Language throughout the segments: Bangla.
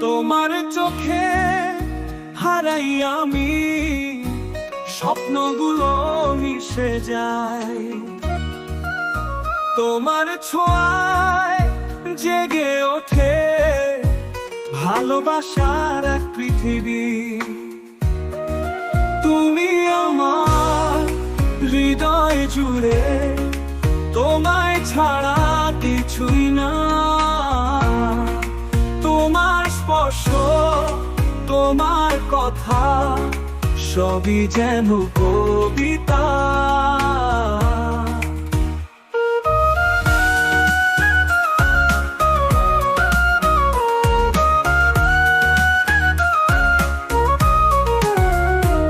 তোমার চোখে হারাই আমি। স্বপ্নগুলো মিশে যায়। তোমার ছোঁয়ায় জেগে ওঠে ভালোবাসার এক পৃথিবী। তুমি আমার হৃদয় জুড়ে তোমায় ছাড়া তোমার কথা সবই যেন কবিতা।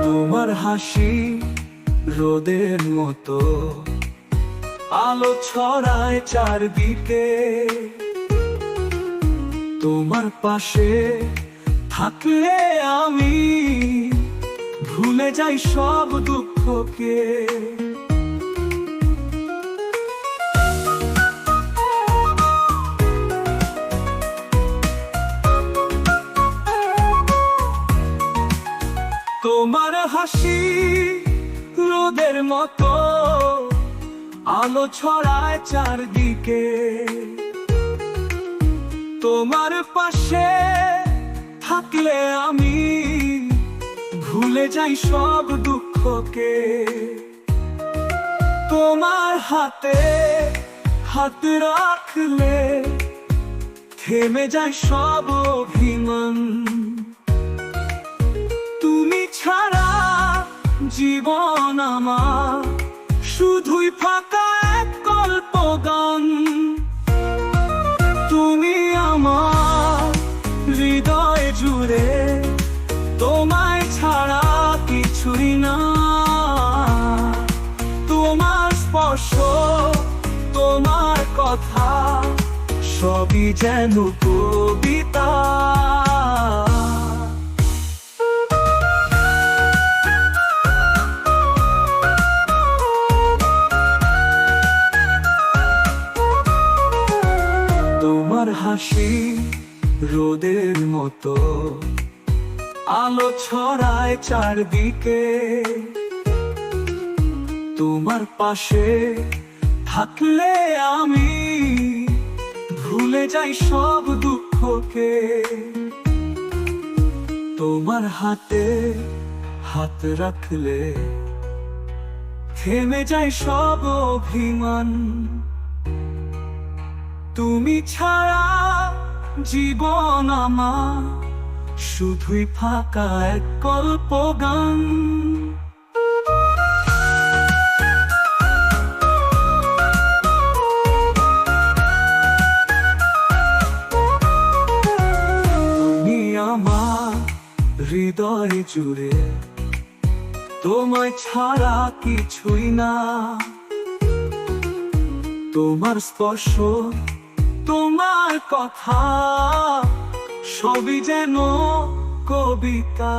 তোমার হাসি রোদের মতো আলো ছড়ায় চারদিকে। তোমার পাশে থাকলে আমি ভুলে যাই সব দুঃখকে। তোমার হাসি রোদের মতো, আলো ছড়ায় চারদিকে। তোমার পাশে থাকলে আমি ভুলে যাই সব দুঃখকে। তোমার হাতে হাত রাখলে থেমে যায় সব অভিমান। তুমি ছাড়া জীবন আমার জুড়ে তোমায় ছাড়া কিছুই না। তোমার স্পর্শ তোমার কথা সবই যেন কবিতা। তোমার হাসি রোদের মতো। আলো ছড়ায় চারদিকে। তোমার পাশে থাকলে আমি ভুলে যাই সব দুঃখকে। তোমার হাতে হাত রাখলে থেমে যায় সব অভিমান। তুমি ছাড়া জীবন আমার, শুধুই ফাঁকা এক গল্প গান আমার হৃদয় জুড়ে, তোমায় ছাড়া কিছুই না। তোমার স্পর্শ তোমার কথা সবই যেন কবিতা।